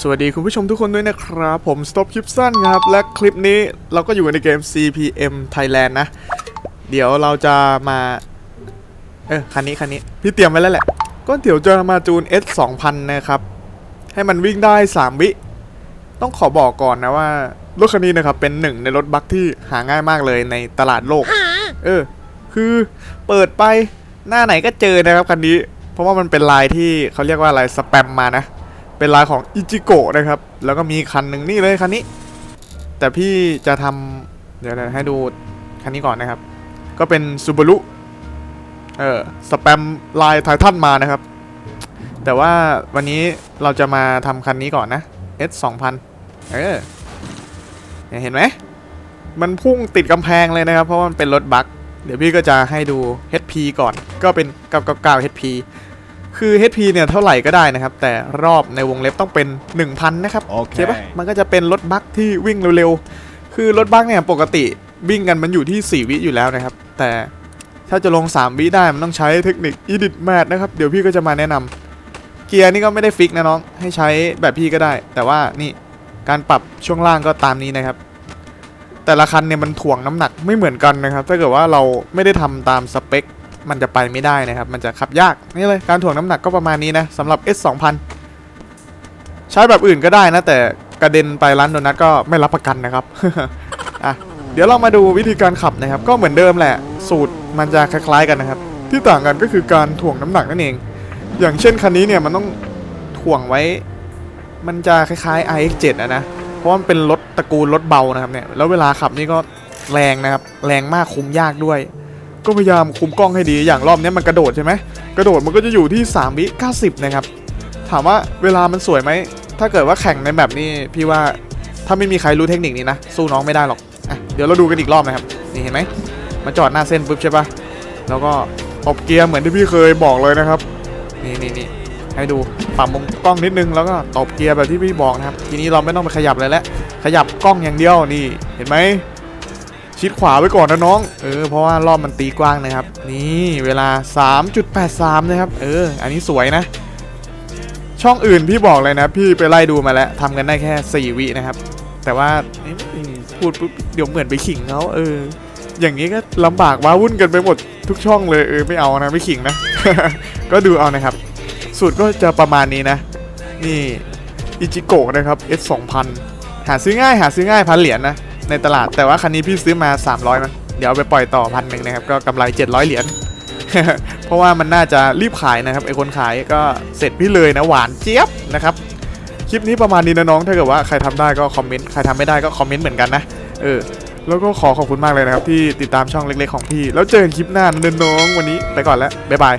สวัสดีคุณผู้ชมทุกคนด้วยนะครับ ผม Stop คลิปสั้นครับ และคลิปนี้เราก็อยู่ในเกม CPM Thailand นะ เดี๋ยวเราจะมา เออคันนี้คันนี้ พี่เตรียมไว้แล้วแหละ ก็เดี๋ยวจะมาจูน S 2000นะครับ ให้มันวิ่งได้ 3 วิ ต้องขอบอกก่อนนะว่า รถคันนี้นะครับ เป็นหนึ่งในรถบัคที่หาง่ายมากเลยในตลาดโลก เออ คือเปิดไปหน้าไหนก็เจอนะครับคันนี้ เพราะว่ามันเป็นลายที่เขาเรียกว่าอะไรสแปมมานะ เป็นลายของอิจิโกะนะครับ แล้วก็มีคันหนึ่งนี่เลยคันนี้ แต่พี่จะทำเดี๋ยวให้ดูคันนี้ก่อนนะครับ ก็เป็นซูบารุเออสแปมลายไททันมานะครับ แต่ว่าวันนี้เราจะมาทำคันนี้ก่อนนะ S 2000เออเห็นไหม มันพุ่งติดกำแพงเลยนะครับ เพราะมันเป็นรถบัคเดี๋ยวพี่ก็จะให้ดู HP ก่อน ก็เป็น999 HP คือ HP เนี่ยเท่าไหร่ก็ได้นะครับ แต่รอบในวงเล็บต้องเป็น 1,000 นะครับโอเคเข้าปะมันก็จะเป็นรถบัคที่วิ่งเร็วๆ คือรถบัคเนี่ยปกติวิ่งกันมันอยู่ที่ 4 วิอยู่แล้วนะครับ แต่ถ้าจะลง 3 วิได้มันต้องใช้เทคนิค Edit Mat นะครับ เดี๋ยวพี่ก็จะมาแนะนำเกียร์นี่ก็ไม่ได้ฟิกนะน้อง ให้ใช้แบบพี่ก็ได้ แต่ว่านี่การปรับช่วงล่างก็ตามนี้นะครับ แต่ละคันเนี่ยมันถ่วงน้ำหนักไม่เหมือนกันนะครับ ถ้าเกิดว่าเราไม่ได้ทำตามสเปค มันจะไปไม่ได้นะครับ มันจะขับยากนี่เลยการถ่วงน้ำหนักก็ประมาณนี้นะสำหรับ S 2 0 0ใช้แบบอื่นก็ได้นะ แต่กระเด็นไปร้านโดนัทก็ไม่รับประกันนะครับอะเดี๋ยวเรามาดูวิธีการขับนะครับ ก็เหมือนเดิมแหละ สูตรมันจะคล้ายๆกันนะครับ ที่ต่างกันก็คือการถ่วงน้ำหนักนั่นเอง อย่างเช่นคันนี้เนี่ยมันต้องถ่วงไว้ มันจะคล้ายๆ iX7 อะนะเพราะมันเป็นรถตระกูลรถเบานะครับเนี่ยแล้วเวลาขับนี่ก็แรงนะครับ แรงมากคุมยากด้วย ก็พยายามคุมกล้องให้ดีอย่างรอบนี้มันกระโดดใช่ไหมกระโดดมันก็จะอยู่ที่3วิ90 นะครับ ถามว่าเวลามันสวยไหมถ้าเกิดว่าแข่งในแบบนี้พี่ว่าถ้าไม่มีใครรู้เทคนิคนี้นะสู้น้องไม่ได้หรอกอะเดี๋ยวเราดูกันอีกรอบนะครับนี่เห็นไหมมาจอดหน้าเส้นปุ๊บใช่ปะแล้วก็ตบเกียร์เหมือนที่พี่เคยบอกเลยนะครับ นี่นี่นี่ให้ดูปรับมุมกล้องนิดนึงแล้วก็ตบเกียร์แบบที่พี่บอกนะครับ ทีนี้เราไม่ต้องไปขยับเลยแล้วขยับกล้องอย่างเดียวนี่เห็นไหม ชิดขวาไว้ก่อนนะน้อง เออ เพราะว่ารอบมันตีกว้างนะครับ นี่เวลา 3.83 นะครับ เออ อันนี้สวยนะ ช่องอื่นพี่บอกเลยนะ พี่ไปไล่ดูมาแล้วทำกันได้แค่ 4 วินะครับ แต่ว่าพูดปุ๊บเดี๋ยวเหมือนไปขิงเขาเออ อย่างนี้ก็ลำบากว้าวุ่นกันไปหมดทุกช่องเลยเออไม่เอานะไม่ขิงนะ ก็ดูเอานะครับ สูตรก็จะประมาณนี้นะ นี่อิจิโกะนะครับ S 2000หาซื้อง่ายหาซื้อง่ายพันเหรียญนะ ในตลาด แต่ว่าคันนี้พี่ซื้อมา 300มั้งเดี๋ยวไปปล่อยต่อพันหนึ่งนะครับ ก็กำไร 700 เหรียญ เพราะว่ามันน่าจะรีบขายนะครับไอคนขายก็เสร็จพี่เลยนะหวานเจี๊ยบนะครับ คลิปนี้ประมาณนี้นะน้อง ถ้าเกิดว่าใครทำได้ก็คอมเมนต์ ใครทำไม่ได้ก็คอมเมนต์เหมือนกันนะ เออ แล้วก็ขอขอบคุณมากเลยนะครับที่ติดตามช่องเล็กๆของพี่ แล้วเจอกันคลิปหน้านะน้องวันนี้ไปก่อนแล้วบ๊ายบาย